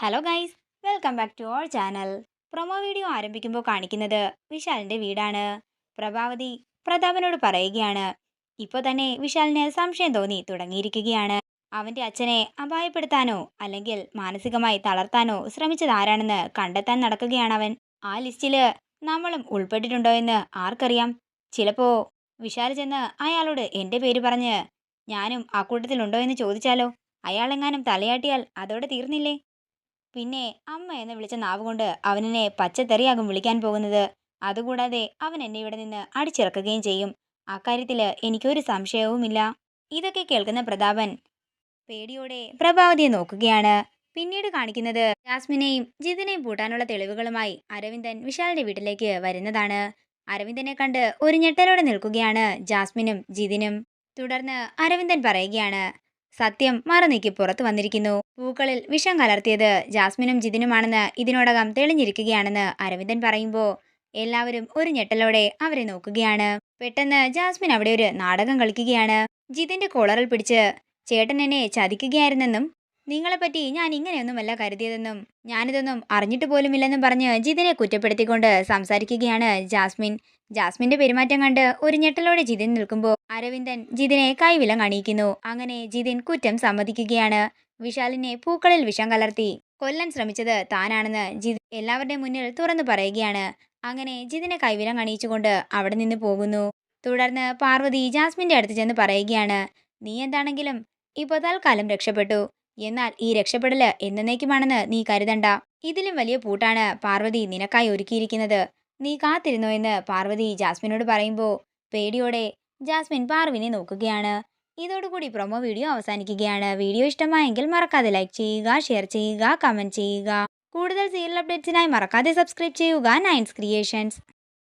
Hello guys welcome back to our channel promo video ആരംഭിക്കുമ്പോൾ കാണിക്കുന്നത് വിശാലിന്റെ വീടാണ്. പ്രഭാവതി പ്രതാപനോട് പറയുകയാണ്. ഇപ്പോൾ തന്നെ വിശാലിന് സംശയം തോന്നി തുടങ്ങിയിരിക്കുകയാണ്. അവന്റെ അച്ഛനെ അപായപ്പെടുത്താനോ അല്ലെങ്കിൽ മാനസികമായി തളർത്താനോ ശ്രമിച്ചത് ആരാണെന്ന് കണ്ടെത്താൻ നടക്കുകയാണ് അവൻ. ആ ലിസ്റ്റിൽ നമ്മളും ഉൾപ്പെട്ടിട്ടുണ്ടോ എന്ന് ആർക്കറിയാം? ചിലപ്പോ വിശാൽ ചെന്ന് അയാളോട് എന്റെ പേര് പറഞ്ഞ് ഞാനും ആ കൂട്ടത്തിലുണ്ടോ എന്ന് ചോദിച്ചാലോ? അയാളെങ്ങാനും തലയാട്ടിയാൽ അതോടെ തീർന്നില്ലേ? പിന്നെ അമ്മ എന്ന് വിളിച്ച നാവ് കൊണ്ട് അവനെന്നെ പച്ചത്തെറിയാകും വിളിക്കാൻ പോകുന്നത്. അതുകൂടാതെ അവൻ എന്നെ ഇവിടെ നിന്ന് അടിച്ചിറക്കുകയും ചെയ്യും. അക്കാര്യത്തിൽ എനിക്കൊരു സംശയവുമില്ല. ഇതൊക്കെ കേൾക്കുന്ന പ്രതാപൻ പേടിയോടെ പ്രഭാവതിയെ നോക്കുകയാണ്. പിന്നീട് കാണിക്കുന്നത് ജാസ്മിനെയും ജിതിനെയും പൂട്ടാനുള്ള തെളിവുകളുമായി അരവിന്ദൻ വിശാലിന്റെ വീട്ടിലേക്ക് വരുന്നതാണ്. അരവിന്ദനെ കണ്ട് ഒരു ഞെട്ടലോടെ നിൽക്കുകയാണ് ജാസ്മിനും ജിതിനും. തുടർന്ന് അരവിന്ദൻ പറയുകയാണ് സത്യം മറനീക്കി പുറത്തു വന്നിരിക്കുന്നു. പൂക്കളിൽ വിഷം കലർത്തിയത് ജാസ്മിനും ജിതിനുമാണെന്ന് ഇതിനോടകം തെളിഞ്ഞിരിക്കുകയാണെന്ന് അരവിന്ദൻ പറയുമ്പോൾ എല്ലാവരും ഒരു ഞെട്ടലോടെ അവരെ നോക്കുകയാണ്. പെട്ടെന്ന് ജാസ്മിൻ അവിടെ ഒരു നാടകം കളിക്കുകയാണ്. ജിതിന്റെ കോളറിൽ പിടിച്ച് ചേട്ടൻ എന്നെ ചതിക്കുകയായിരുന്നെന്നും നിങ്ങളെപ്പറ്റി ഞാൻ ഇങ്ങനെയൊന്നുമല്ല കരുതിയതെന്നും ഞാനിതൊന്നും അറിഞ്ഞിട്ട് പോലുമില്ലെന്നും പറഞ്ഞ് ജിതിനെ കുറ്റപ്പെടുത്തിക്കൊണ്ട് സംസാരിക്കുകയാണ് ജാസ്മിൻ. ജാസ്മിന്റെ പെരുമാറ്റം കണ്ട് ഒരു ഞെട്ടലോടെ ജിതിൻ നിൽക്കുമ്പോൾ അരവിന്ദൻ ജിതിനെ കൈവിലം കാണിക്കുന്നു അങ്ങനെ ജിതിൻ കുറ്റം സമ്മതിക്കുകയാണ്. വിശാലിനെ പൂക്കളിൽ വിഷം കലർത്തി കൊല്ലാൻ ശ്രമിച്ചത് താനാണെന്ന് ജിതിൻ എല്ലാവരുടെയും മുന്നിൽ തുറന്നു പറയുകയാണ്. അങ്ങനെ ജിതിനെ കൈവിലം കാണിച്ചുകൊണ്ട് അവിടെ നിന്ന് പോകുന്നു. തുടർന്ന് പാർവതി ജാസ്മിന്റെ അടുത്ത് ചെന്ന് പറയുകയാണ് നീ എന്താണെങ്കിലും ഇപ്പോൾ തൽക്കാലം രക്ഷപ്പെട്ടു. എന്നാൽ ഈ രക്ഷപ്പെടൽ എന്നേക്കുമാണെന്ന് നീ കരുതണ്ട. ഇതിലും വലിയ പൂട്ടാണ് പാർവതി നിനക്കായി ഒരുക്കിയിരിക്കുന്നത്. നീ കാത്തിരുന്നോ എന്ന് പാർവതി ജാസ്മിനോട് പറയുമ്പോൾ പേടിയോടെ ജാസ്മിൻ പാർവിനെ നോക്കുകയാണ്. ഇതോടുകൂടി പ്രൊമോ വീഡിയോ അവസാനിക്കുകയാണ്. വീഡിയോ ഇഷ്ടമായെങ്കിൽ മറക്കാതെ ലൈക്ക് ചെയ്യുക ഷെയർ ചെയ്യുക കമന്റ് ചെയ്യുക. കൂടുതൽ സീരിയൽ അപ്ഡേറ്റ്സിനായി മറക്കാതെ സബ്സ്ക്രൈബ് ചെയ്യുക നയൻസ് ക്രിയേഷൻസ്